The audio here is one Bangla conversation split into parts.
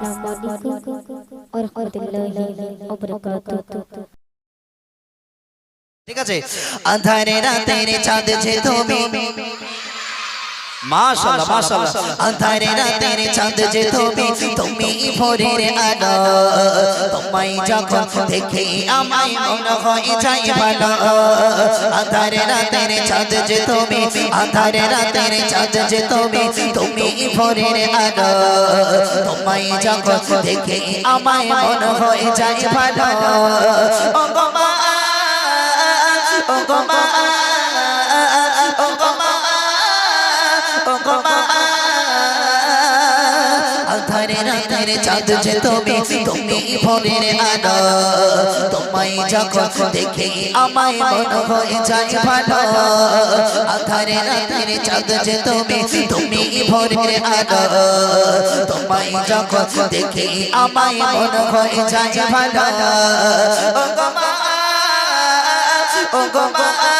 السلام عليكم ورحمة الله وبركاته ঠিক আছে আধারে রাতের চাঁদ যে তুমি মাশাআল্লাহ মাশাআল্লাহ। আধারে রাতের চাঁদ যে তুমি তুমি ভোরের আলো। তোমায় যখন দেখি আমায় মনে হয় যাই ভালো। আধারে রাতের চাঁদ যে তুমি আধারে রাতের চাঁদ যে তুমি তুমি ভোরের আলো। তোমায় যখন দেখি আমায় মনে হয় যাই ভালো। ও গো মা ও গো মা। ও গো আধারে রাতের চাঁদ যে তুমি তুমি ভোরের আলো। তোমায় যখন দেখে আমায় মন হয়ে যায় ভালো। আধারে রাতের চাঁদ যে তুমি তুমি ভোরের আলো। তোমায় যখন দেখে আমায় মন হয়ে যায় ভালো। ও গো মা। ও গো মা।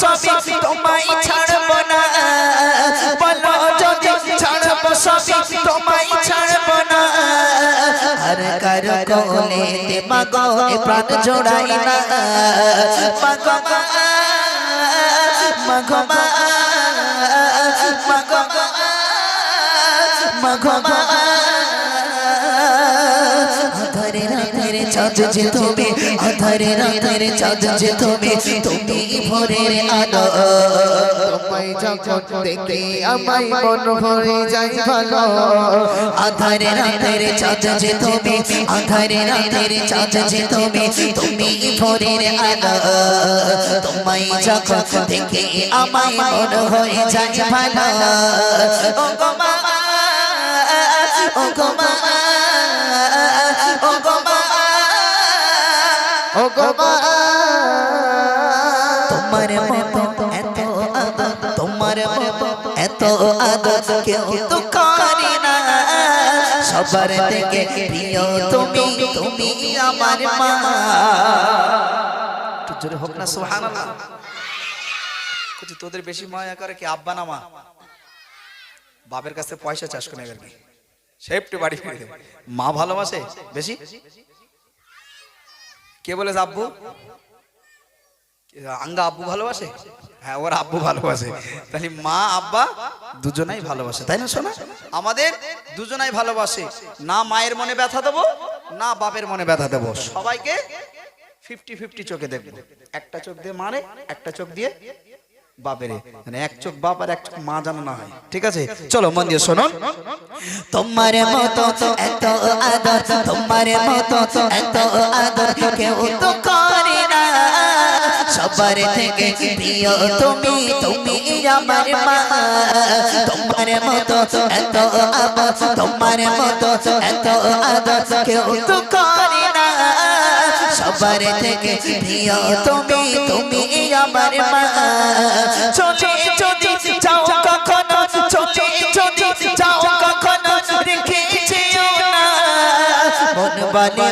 সবই তোমায় ছাড়ব না। বলো যদি ছাড়ব সবই তোমায় ছাড়ব না। আর কার কোলে তে মাগো প্রাণ জোড়াই না। মাগো মা মাগো মা মাগো মা মাগো মা। চাঁদ যে তুমি, আধারে রাতের চাঁদ যে তুমি তুমি ভোরের আলো। তোমায় যখন দেখি আমায় মন ভরে যাই ভালো। আধারে রাতের চাঁদ যে তুমি, আধারে রাতের চাঁদ যে তুমি তুমি ভোরের আলো। তোমায় যখন দেখে আমায় মন হয়ে যায় ভালো। তোমার এত আদর তোমার এত আদর কেউ তো করে না। সবার থেকে প্রিয় তুমি তুমি আমার মা। জোরে হোক না সুবহানাল্লাহ। তোদের বেশি মায়া করে কি আব্বা না মা? বাপের কাছে পয়সা চাষ করে সেফটি বাড়ি ফিরে মা ভালোবাসে? বেশি? কে বলে আব্বু? আঙ্গা আব্বু ভালোবাসে? হ্যাঁ ওর আব্বু ভালোবাসে। তাহলে মা, আব্বা দুজনাই ভালোবাসে, তাই না শোনা আমাদের দুজনাই ভালোবাসে। না মায়ের মনে ব্যথা দেবো, না বাপের মনে ব্যথা দেবো। সবাইকে ফিফটি ফিফটি চোখে দেখব। একটা চোখ দিয়ে মারে, একটা চোখ দিয়ে বাপেরে। মানে এক চোখ বাপ আর এক চোখ মা জানো না হয়। ঠিক আছে? চলো মন দিয়ে শোনো। তোমার মতো এত আদর তোমার মতো এত আদর কেউ তো করে না। সবার থেকে প্রিয় তুমি তুমি আমার মা। তোমার মতো এত আদর তোমার মতো এত আদর কেউ তো করে না। সবার থেকে প্রিয় তুমি তুমি আমার মা। চলে যদি যাও কখনো চলে যদি যাও কখনো রেখে মন বলে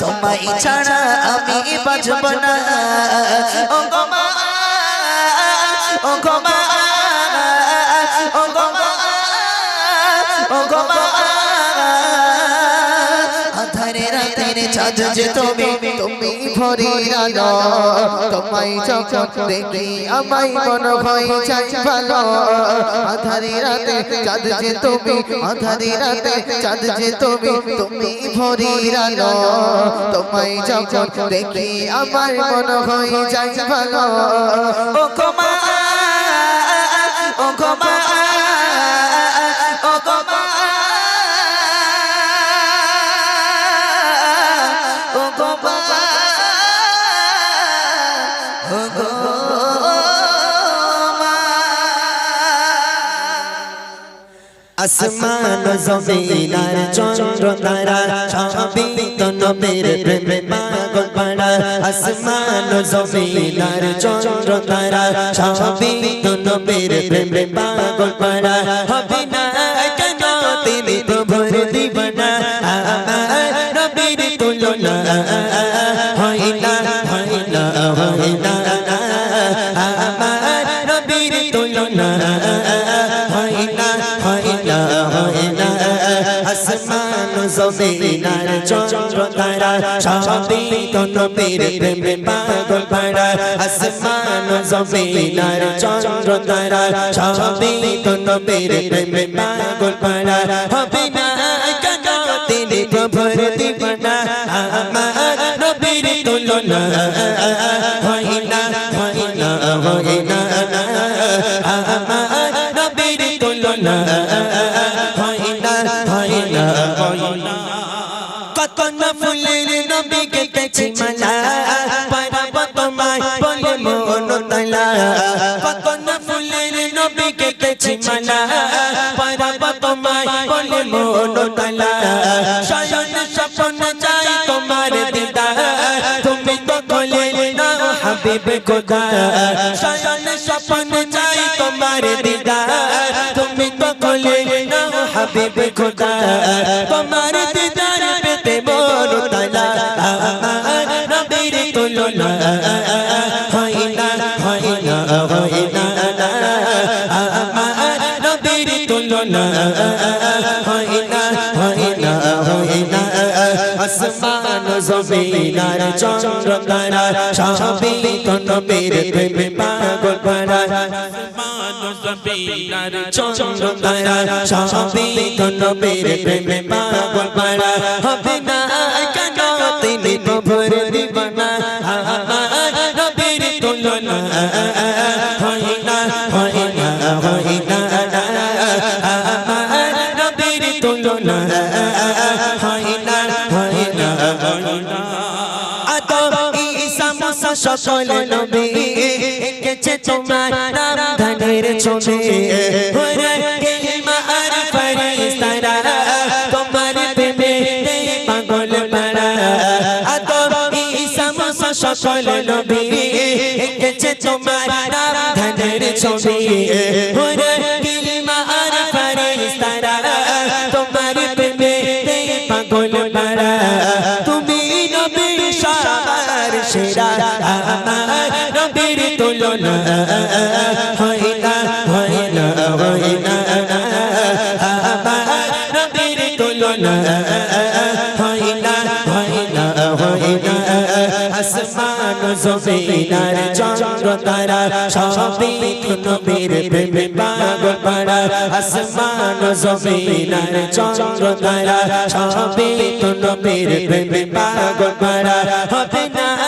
তোমায় ছাড়া আমি না। ও গো মা ও গো মা ও গো মা ও গো মা। রাতের চাঁদ যে তুমি তুমি ভরে আলো তোমায় যখন দেখি আমায় মন ভয় যাই ভালো। আধারে রাতে চাঁদ যে তুমি, আধারে রাতে চাঁদ যে তুমি তুমি ভরে আলো তোমায় যখন দেখি আমার মন ভয় যাই ভালো। ও গো মা, ও গো মা, ও গো আসমান জমিন আর চন্দ্র তারা সবই তো নবীর প্রেমে পাগল পাড়া। আসমান জমিন আর চন্দ্র তারা সবই তো নবীর প্রেমে পাগল পাড়া। নবীর তুলনা হয় না। হয় না হয় না আসমান জমিন আর চন্দ্র তারা সবই তো নবীর প্রেমে পাগল পাড়া। আসমান জমিন আর চন্দ্র তারা সবই তো নবীর প্রেমে পাগল পাড়া। হবে না তিনি প্রভুর দিবানা, আমার নবীর তুলনা। কত না ফুলের নবী কেটেছি মালা। পারাব তোমায় বলে মন তলা। কত না ফুলের নবী কেটেছি মালা। পারাব তোমায় বলে মন তলা। শয়ন স্বপ্ন চাই তোমার দিদা। তুমি তো কোলে না হাবিব খোদা। শয়ন স্বপ্ন চাই তোমার দিদা। হাবিব খোদা তোমার দিদার পেতে মোর তালা। নবীর তুলনা হয় না হয় না হয় না। নবীর তুলনা হয় না হয় না হয় না। আসমান জমিন আর চন্দ্র তারা সবই তো নবীর প্রেমে পাগল পারা চন্দ্র তারা সবই তো নবীর প্রেমে পাগল পারা হবে না কেন তিনি প্রভুর দিবানা নবীর তুলনা না না না নবীর তুলনা না না আদম ঈসা মুসা সকল নবী তোমার নাম ধানের ফেরেশতারা, তোমার প্রেমে পাগল পারা আদম ঈসা সকল নবী, এঁকেছে তোমার নাম ধানের ছবি তোমার প্রেমে তুলনা হয় না হয় না হয় না আমার নবীর তুলনা হয় না হয় না না আসমান জমিন চন্দ্র তারা না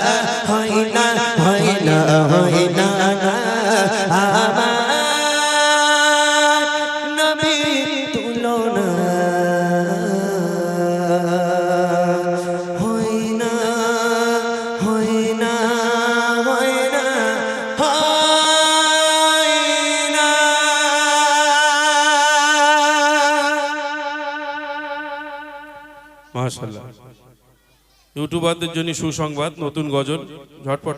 ইউটিউবারদের জন্য সুসংবাদ নতুন গজল ঝটপট।